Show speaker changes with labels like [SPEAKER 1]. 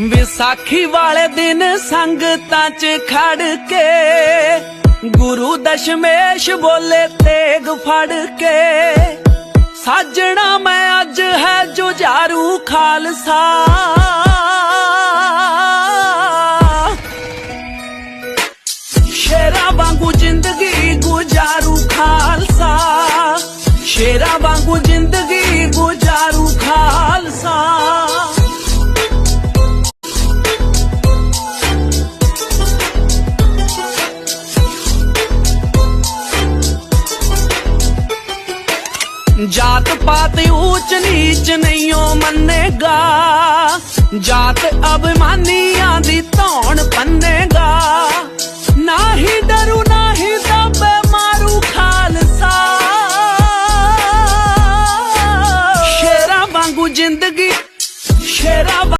[SPEAKER 1] ਵਿਸਾਖੀ ਵਾਲੇ ਦਿਨ ਸੰਗਤਾਂ 'ਚ ਖੜ ਕੇ ਗੁਰੂ ਦਸ਼ਮੇਸ਼ ਬੋਲੇ ਤੇਗ ਫੜ ਕੇ, ਸਾਜਣਾ ਮੈਂ ਅੱਜ ਹੈ ਜੁਝਾਰੂ ਖਾਲਸਾ। ਸ਼ੇਰਾ ਵਾਂਗੂ ਜ਼ਿੰਦਗੀ ਗੁਜ਼ਾਰੂ ਖਾਲਸਾ, ਸ਼ੇਰਾ ਵਾਂਗੂ ਜ਼ਿੰਦਗੀ ਜਾਤ ਪਾਤ ਉੱਚ ਨੀਚ ਨਹੀਂਓ ਮੰਨੇਗਾ। ਜਾਤ ਅਭਿਮਾਨੀਆਂ ਦੀ ਧੌਣ ਪੰਨੇਗਾ। ਨਾ ਹੀ ਡਰੂ ਨਾ ਹੀ ਦੱਬੇ, ਮਾਰੂ ਖਾਲਸਾ। ਸ਼ੇਰਾ ਵਾਂਗੂ ਜ਼ਿੰਦਗੀ, ਸ਼ੇਰਾ